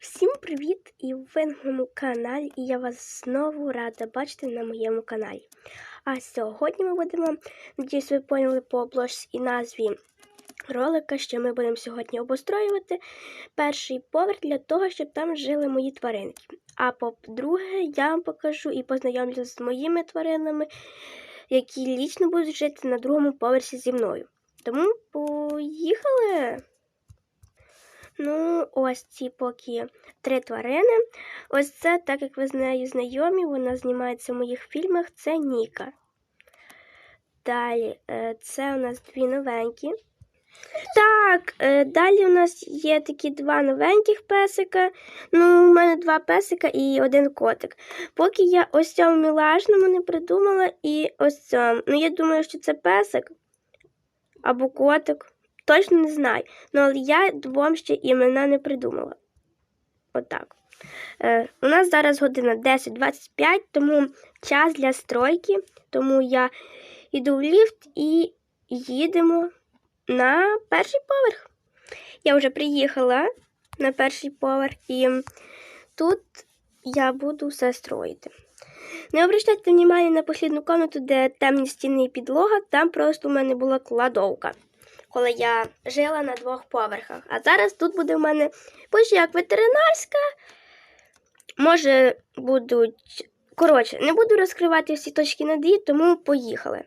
Всім привіт! І на моєму каналі, і я вас знову рада бачити на моєму каналі. А сьогодні ми будемо, надіюсь, ви поняли по обложці і назві ролика, що ми будемо сьогодні обустроювати перший поверх для того, щоб там жили мої тваринки. А по-друге, я вам покажу і познайомлюся з моїми тваринами, які лічно будуть жити на другому поверсі зі мною. Тому поїхали! Ну, ось ці поки три тварини. Ось це, так як ви з нею знайомі, вона знімається в моїх фільмах, це Ніка. Далі, е, це у нас дві новенькі. Так, е, далі у нас є такі два новеньких песика. Ну, у мене два песика і один котик. Поки я ось цьому мілашному не придумала і ось цьому. Ну, я думаю, що це песик або котик. Точно не знаю. Ну, але я двом ще імена не придумала. Отак. Е, у нас зараз година 10.25, тому час для стройки. Тому я йду в ліфт і їдемо на перший поверх. Я вже приїхала на перший поверх, і тут я буду все строїти. Не обращайте увагу на послідну комнату, де темні стіни і підлога, там просто у мене була кладовка коли я жила на двох поверхах. А зараз тут буде в мене більше як ветеринарська. Може, будуть. Коротше, не буду розкривати всі точки над «і», тому поїхали.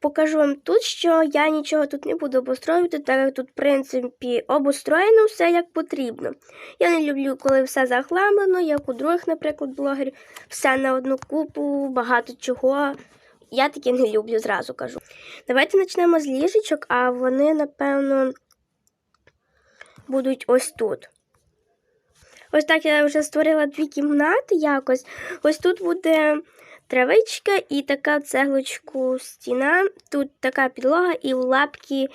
Покажу вам тут, що я нічого тут не буду обустроювати, так як тут, в принципі, обустроєно все як потрібно. Я не люблю, коли все захламлено, як у других, наприклад, блогерів, все на одну купу, багато чого. Я таке не люблю, зразу кажу. Давайте почнемо з ліжечок, а вони, напевно, будуть ось тут. Ось так я вже створила дві кімнати якось. Ось тут буде травичка і така цеглочку стіна. Тут така підлога і в лапки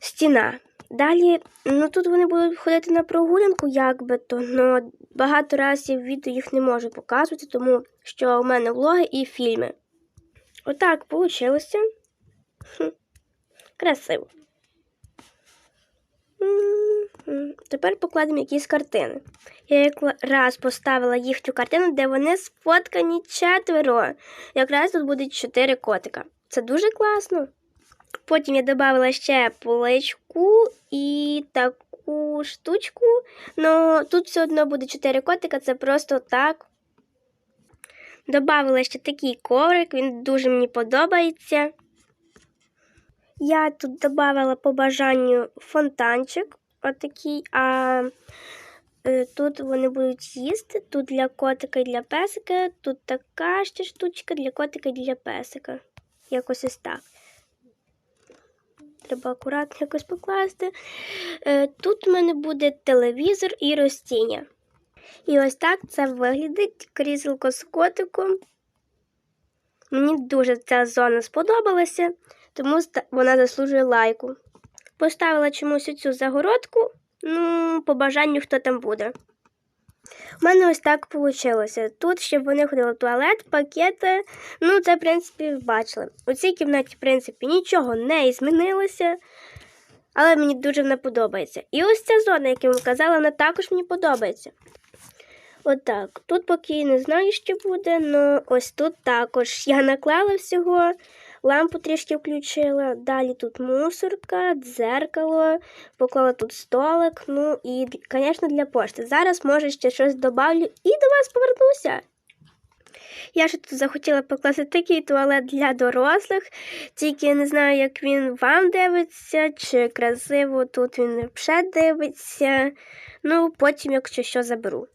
стіна. Далі, ну тут вони будуть ходити на прогулянку, як би то, але багато разів відео їх не можу показувати, тому що у мене влоги і фільми. Отак вийшло. Красиво. Тепер покладемо якісь картини. Я якраз поставила їхню картину, де вони сфоткані четверо. Якраз тут буде чотири котика. Це дуже класно. Потім я додала ще поличку і таку штучку. Ну тут все одно буде чотири котика, це просто так. Добавила ще такий коврик, він дуже мені подобається. Я тут додавала по бажанню фонтанчик, отакий, а е, тут вони будуть їсти. Тут для котика і для песика, тут така ще штучка для котика і для песика. Якось ось так. Треба акуратно якось покласти. Е, тут у мене буде телевізор і ростіння. І ось так це виглядить кріселко з котиком. Мені дуже ця зона сподобалася, тому вона заслужує лайку. Поставила чомусь цю загородку, ну, по бажанню, хто там буде. У мене ось так вийшло. Тут, щоб вони ходили в туалет, пакети. Ну, це, в принципі, бачили. У цій кімнаті, в принципі, нічого не змінилося, але мені дуже вона подобається. І ось ця зона, як я вам казала, вона також мені подобається. Отак. Тут поки не знаю, що буде, але ось тут також я наклала всього, лампу трішки включила. Далі тут мусорка, дзеркало, поклала тут столик. Ну і, звісно, для пошти. Зараз, може, ще щось додавлю і до вас повернуся. Я ще тут захотіла покласти такий туалет для дорослих, тільки я не знаю, як він вам дивиться, чи красиво тут він вже дивиться. Ну, потім, якщо що, заберу.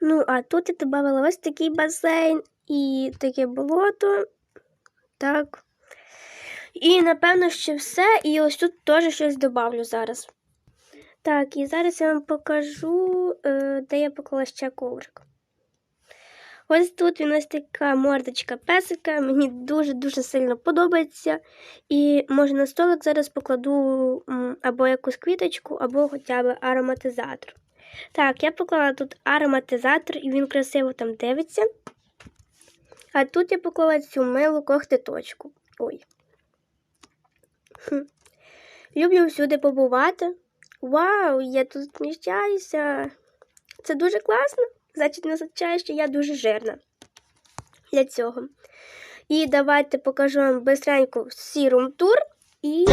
Ну, а тут я додавала ось такий басейн і таке болото. Так. І, напевно, ще все. І ось тут теж щось додавлю зараз. Так, і зараз я вам покажу, е, де я поклала ще коврик. Ось тут він ось така мордочка песика. Мені дуже-дуже сильно подобається. І може на столик зараз покладу або якусь квіточку, або хоча б ароматизатор. Так, я поклала тут ароматизатор, і він красиво там дивиться. А тут я поклала цю милу когтеточку. Ой. Хм. Люблю всюди побувати, Вау, я тут вміщаюся. Це дуже класно. Значить, не означає, що я дуже жирна для цього. І давайте покажу вам бистренько всі рум-тур. І